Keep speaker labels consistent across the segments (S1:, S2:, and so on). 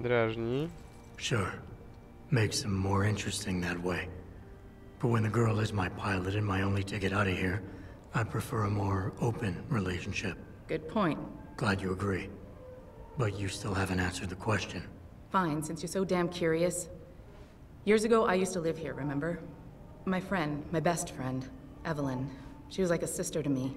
S1: drażni.
S2: Sure. Makes them more interesting that way. But when the girl is my pilot and my only ticket out of here, I prefer a more open relationship.
S3: Good point.
S2: Glad you agree. But you still haven't answered the question.
S3: Fine, since you're so damn curious. Years ago, I used to live here, remember? My friend, my best friend, Evelyn. She was like a sister to me.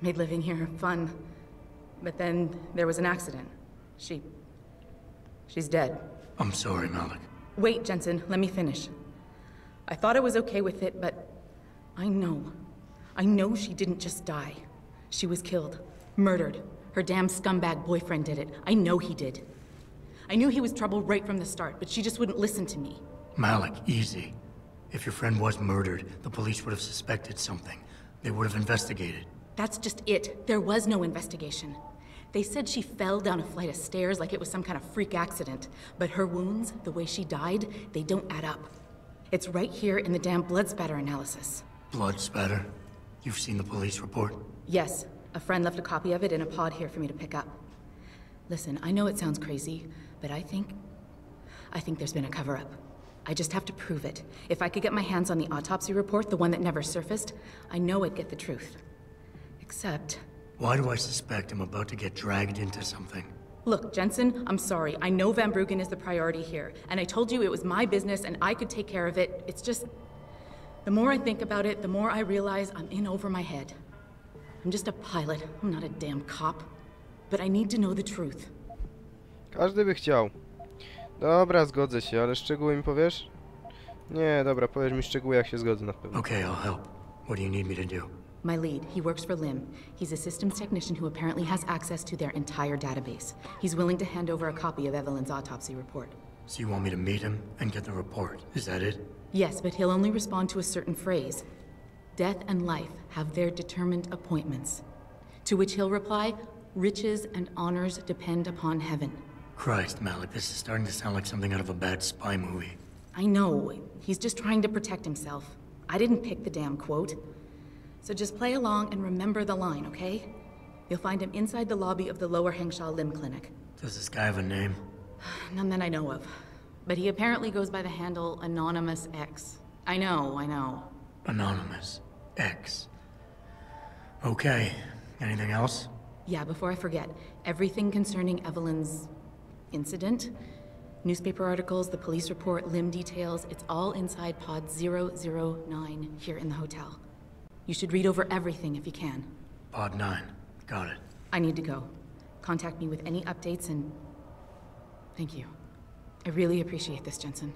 S3: Made living here fun. But then there was an accident. She. She's dead.
S2: I'm sorry, Malik.
S3: Wait, Jensen, let me finish. I thought I was okay with it, but I know. I know she didn't just die. She was killed. Murdered. Her damn scumbag boyfriend did it. I know he did. I knew he was trouble right from the start, but she just wouldn't listen to me.
S2: Malik, easy. If your friend was murdered, the police would have suspected something. They would have investigated.
S3: That's just it. There was no investigation. They said she fell down a flight of stairs like it was some kind of freak accident. But her wounds, the way she died, they don't add up. It's right here in the damn blood spatter analysis.
S2: Blood spatter? You've seen the police report?
S3: Yes, a friend left a copy of it in a pod here for me to pick up. Listen, I know it sounds crazy, but I think. I think there's been a cover up. I just have to prove it. If I could get my hands on the autopsy report, the one that never surfaced, I know I'd get the truth. Except.
S2: Why do I suspect I'm about to get dragged into something?
S3: Look, Jensen, I'm sorry. I know Van Bruggen is the priority here, and I told you it was my business and I could take care of it. It's just. The more I think about it, the more I realize I'm in over my head. I'm just a pilot, I'm not a damn cop. But I need to know the truth.
S1: Każdy by chciał. Dobra, zgodzę się, ale szczegóły mi powiesz? Nie, dobra, powiesz mi szczegóły, jak się zgodzę na pewno.
S2: Okay, I'll help. What do you need me to do?
S3: My lead, he works for LIM. He's a systems technician who apparently has access to their entire database. He's willing to hand over a copy of Evelyn's autopsy report.
S2: So you want me to meet him and get the report? Is that it?
S3: Yes, but he'll only respond to a certain phrase. Death and life have their determined appointments. To which he'll reply, riches and honors depend upon heaven.
S2: Christ, Malik, this is starting to sound like something out of a bad spy movie.
S3: I know, he's just trying to protect himself. I didn't pick the damn quote. So just play along and remember the line, okay? You'll find him inside the lobby of the Lower Hengsha Limb Clinic.
S2: Does this guy have a name?
S3: None that I know of. But he apparently goes by the handle Anonymous X. I know, I know.
S2: Anonymous. X. Okay. Anything else?
S3: Yeah, before I forget, everything concerning Evelyn's incident, newspaper articles, the police report, limb details, it's all inside pod 009 here in the hotel. You should read over everything if you can.
S2: Pod 9. Got it.
S3: I need to go. Contact me with any updates and. Thank you. I really appreciate this, Jensen.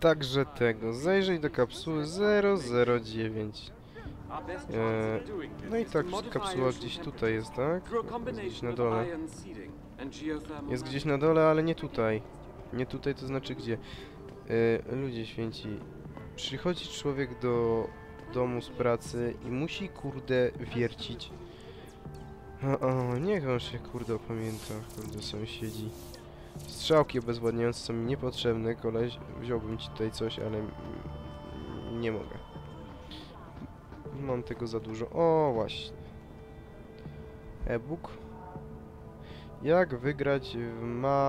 S1: Także tego, zajrzyj do kapsuły 009. Eee, no i tak, kapsuła gdzieś tutaj jest, tak? Jest gdzieś na dole. Jest gdzieś na dole, ale nie tutaj. Nie tutaj, to znaczy gdzie? Eee, ludzie święci. Przychodzi człowiek do domu z pracy i musi, kurde, wiercić. O, o, niech on się, kurde, opamięta, kurde, sąsiedzi. Strzałki obezwładniające są mi niepotrzebne, koleś. Wziąłbym ci tutaj coś, ale nie mogę. Mam tego za dużo. O, właśnie. E-book. Jak wygrać w Mahjonga?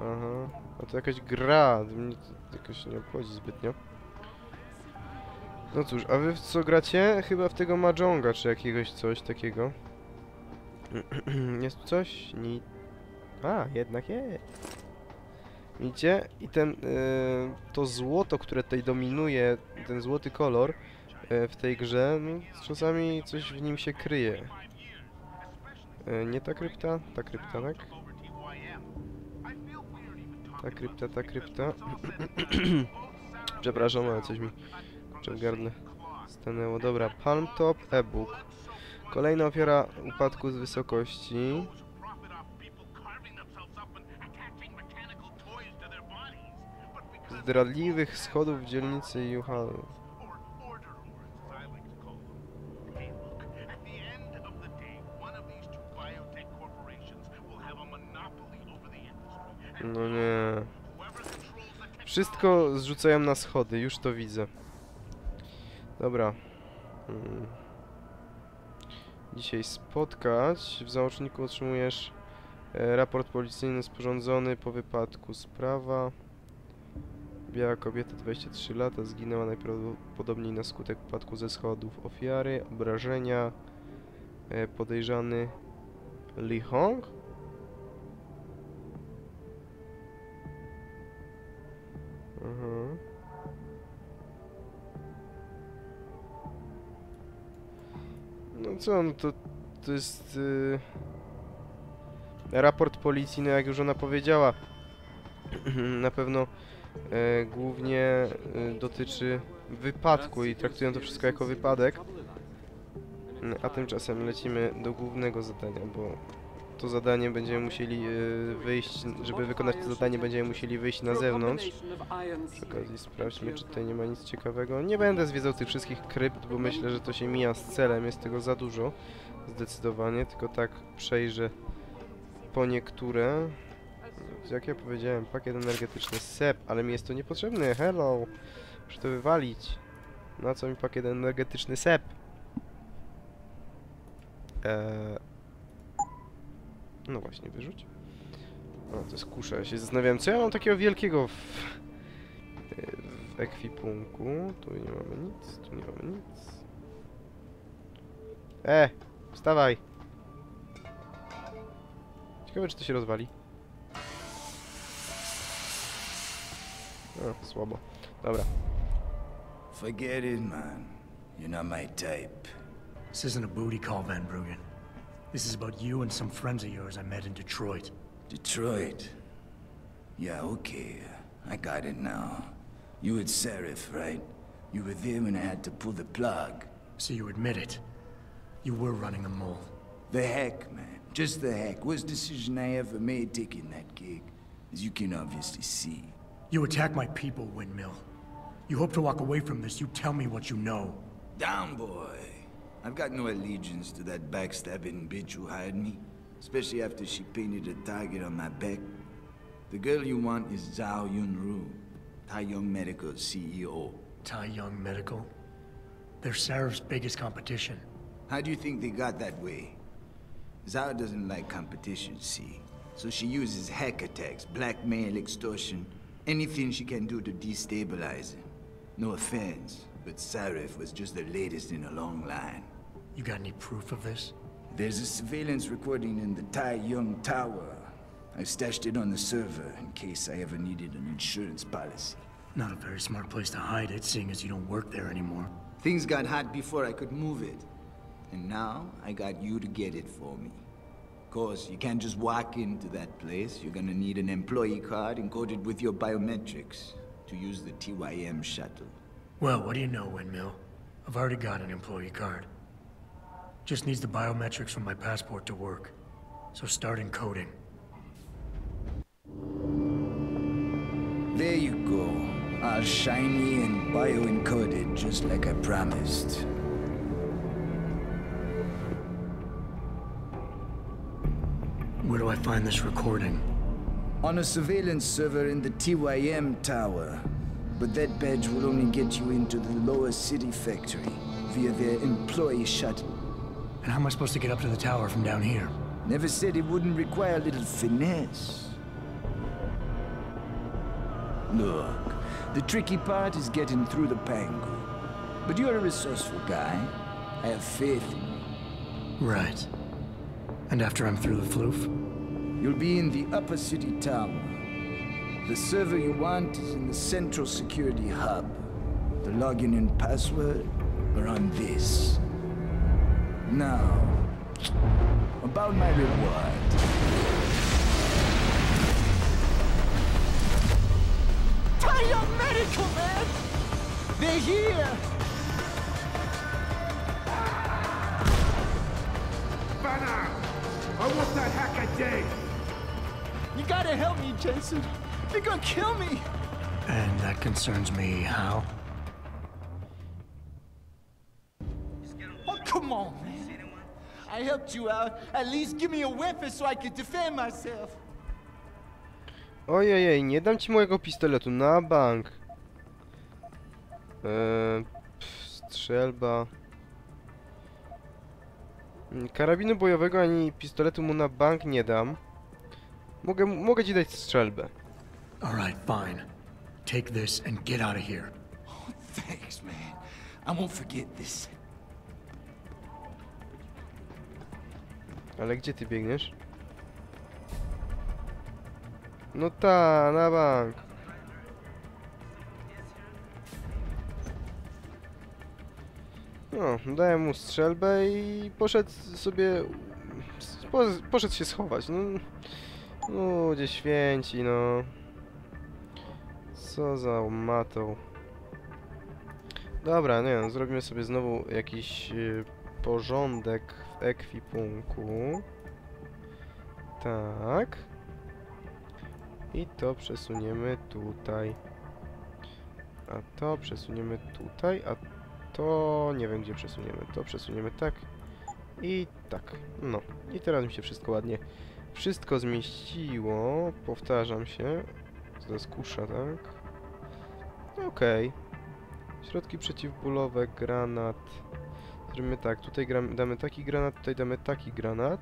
S1: Aha. A to jakaś gra. Mnie to jakoś nie obchodzi zbytnio. No cóż, a wy w co gracie? Chyba w tego Mahjonga, czy jakiegoś coś takiego. jest coś? Ni... A, jednak jest. Widzicie? I ten, y, to złoto, które tutaj dominuje, ten złoty kolor y, w tej grze, no, czasami coś w nim się kryje. Y, nie ta krypta? Ta krypta, tak? Ta krypta, ta krypta. Przepraszam, ale coś mi w gardle stanęło. Dobra, Palm Top e-book. Kolejna ofiara upadku z wysokości. Zdradliwych schodów w dzielnicy Juhal. No nie. Wszystko zrzucają na schody, już to widzę. Dobra. Hmm. dzisiaj spotkać. W załączniku otrzymujesz e, raport policyjny sporządzony po wypadku. Sprawa. Biała kobieta, 23 lata, zginęła najprawdopodobniej na skutek wypadku ze schodów. Ofiary, obrażenia. E, podejrzany Li Hong? Mhm. No co, no to, to jest y, raport policji, no jak już ona powiedziała. Na pewno e, głównie y, dotyczy wypadku i traktują to wszystko jako wypadek. Mm, A tymczasem lecimy do głównego zadania, bo to zadanie będziemy musieli y, wyjść, żeby wykonać to zadanie będziemy musieli wyjść na zewnątrz. Przy okazji sprawdźmy, czy tutaj nie ma nic ciekawego. Nie będę zwiedzał tych wszystkich krypt, bo myślę, że to się mija z celem, jest tego za dużo. Zdecydowanie, tylko tak przejrzę po niektóre. Jak ja powiedziałem, pakiet energetyczny SEP, ale mi jest to niepotrzebny, hello! Muszę to wywalić. Na co mi pakiet energetyczny SEP? Eee... No właśnie, wyrzuć. O, to jest kusza. Ja się zastanawiałem, co ja mam takiego wielkiego w, w ekwipunku. Tu nie mamy nic, tu nie mamy nic. E! Wstawaj! Ciekawe, czy to się rozwali. O, słabo. Dobra.
S4: Forget it, man. You're not my type.
S2: This isn't a booty call, Van Bruggen. This is about you and some friends of yours I met in Detroit.
S4: Detroit. Yeah, okay. I got it now. You at Serif, right? You were there when I had to pull the plug.
S2: So you admit it. You were running a mole.
S4: The heck, man. Just the heck. Worst decision I ever made taking that gig. As you can obviously see.
S2: You attack my people, Windmill. You hope to walk away from this, you tell me what you know.
S4: Down, boy. I've got no allegiance to that backstabbing bitch who hired me. Especially after she painted a target on my back. The girl you want is Zhao Yunru, Tai Young Medical CEO.
S2: Tai Young Medical. They're Serif's biggest competition.
S4: How do you think they got that way? Zhao doesn't like competition, see? So she uses hack attacks, blackmail, extortion, anything she can do to destabilize him. No offense, but Sarif was just the latest in a long line.
S2: You got any proof of this?
S4: There's a surveillance recording in the Tai Young Tower. I stashed it on the server in case I ever needed an insurance policy.
S2: Not a very smart place to hide it, seeing as you don't work there anymore.
S4: Things got hot before I could move it. And now, I got you to get it for me. Of course, you can't just walk into that place. You're gonna need an employee card encoded with your biometrics to use the TYM shuttle.
S2: Well, what do you know, Windmill? I've already got an employee card. Just needs the biometrics from my passport to work. So start encoding.
S4: There you go. All shiny and bio-encoded, just like I promised.
S2: Where do I find this recording?
S4: On a surveillance server in the TYM tower. But that badge will only get you into the lower city factory via their employee shuttle.
S2: And how am I supposed to get up to the tower from down here?
S4: Never said it wouldn't require a little finesse. Look, the tricky part is getting through the Pangu. But you're a resourceful guy. I have faith in you.
S2: Right. And after I'm through the floof?
S4: You'll be in the upper city tower. The server you want is in the central security hub. The login and password are on this. Now, about my reward.
S5: Tire Medical, man! They're here!
S6: Banner! I want that hacker dead!
S5: You gotta help me, Jason. They're gonna kill me!
S2: And that concerns me how?
S5: Oh, come on, man. I helped you out. At least give me a weapon so I can defend myself.
S1: Ojej, nie dam ci mojego pistoletu na bank. Eee, pff, strzelba. Mm, Karabinu bojowego ani pistoletu mu na bank nie dam. Mogę, mogę ci dać strzelbę.
S2: All right, fine. Take this and get out of here.
S5: Thanks, man. I won't forget this.
S1: Ale gdzie ty biegniesz? No ta, na bank. No, dałem mu strzelbę i poszedł sobie... po, poszedł się schować, no... Ludzie święci, no... Co za matą. Dobra, nie wiem, zrobimy sobie znowu jakiś y, porządek w ekwipunku. Tak. I to przesuniemy tutaj. A to przesuniemy tutaj, a to nie wiem gdzie przesuniemy. To przesuniemy tak i tak. No. I teraz mi się wszystko ładnie wszystko zmieściło. Powtarzam się. Zaskusza, tak? Okej. Środki przeciwbólowe, granat. Zrobimy tak, tutaj damy taki granat, tutaj damy taki granat.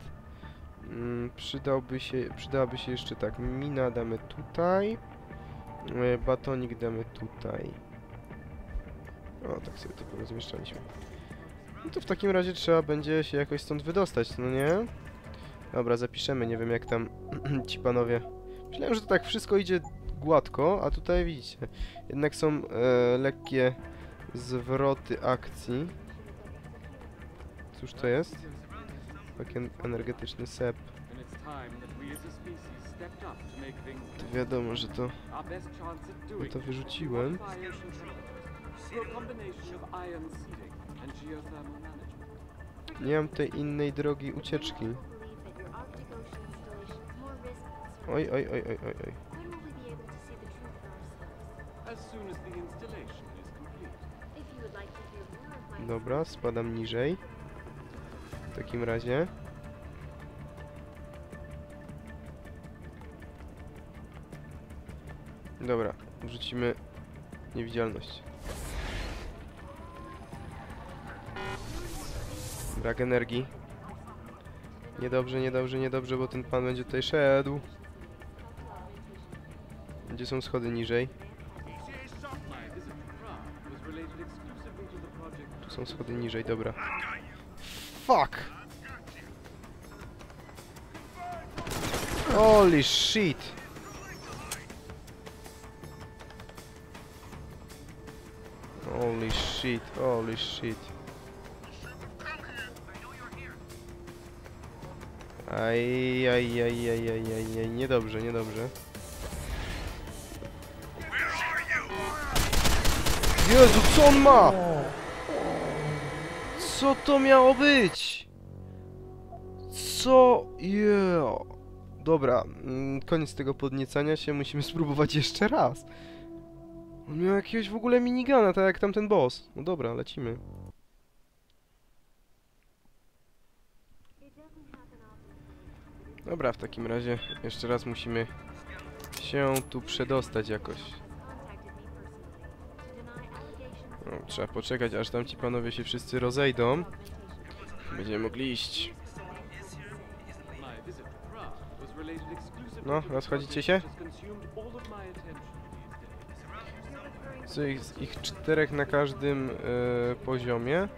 S1: Mm, przydałby się, przydałaby się jeszcze tak, mina damy tutaj. E, batonik damy tutaj. O, tak sobie to porozmieszczaliśmy. No to w takim razie trzeba będzie się jakoś stąd wydostać, no nie? Dobra, zapiszemy, nie wiem jak tam ci panowie... Myślałem, że to tak wszystko idzie gładko, a tutaj widzicie, jednak są e, lekkie zwroty akcji. Cóż to jest? Taki en- energetyczny sep.
S7: To
S1: wiadomo, że to... No to wyrzuciłem. Nie mam tej innej drogi ucieczki. Oj, oj, oj, oj, oj, oj. Dobra, spadam niżej. W takim razie. Dobra, wrzucimy niewidzialność. Brak energii. Niedobrze, niedobrze, niedobrze, bo ten pan będzie tutaj szedł. Gdzie są schody niżej? Są schody niżej, dobra. Fuck! Holy shit! Holy shit, holy shit. Aj, aj, aj, aj, aj, aj, aj, niedobrze, niedobrze. Jezu, co on ma? Co to miało być? Co? Yeah. Dobra, mm, koniec tego podniecania się, musimy spróbować jeszcze raz. On miał jakiegoś w ogóle minigana, tak jak tamten boss. No dobra, lecimy. Dobra, w takim razie jeszcze raz musimy się tu przedostać jakoś. No, trzeba poczekać, aż tam ci panowie się wszyscy rozejdą. Będziemy mogli iść. No, rozchodzicie się?
S7: these days.
S1: Co ich, ich czterech na każdym e, poziomie.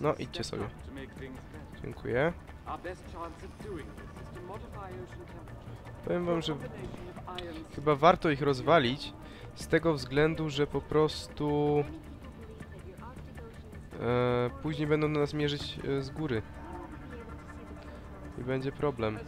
S1: No, idźcie sobie. Dziękuję. Powiem wam, że chyba warto ich rozwalić z tego względu, że po prostu e, później będą na nas mierzyć e, z góry. I będzie problem.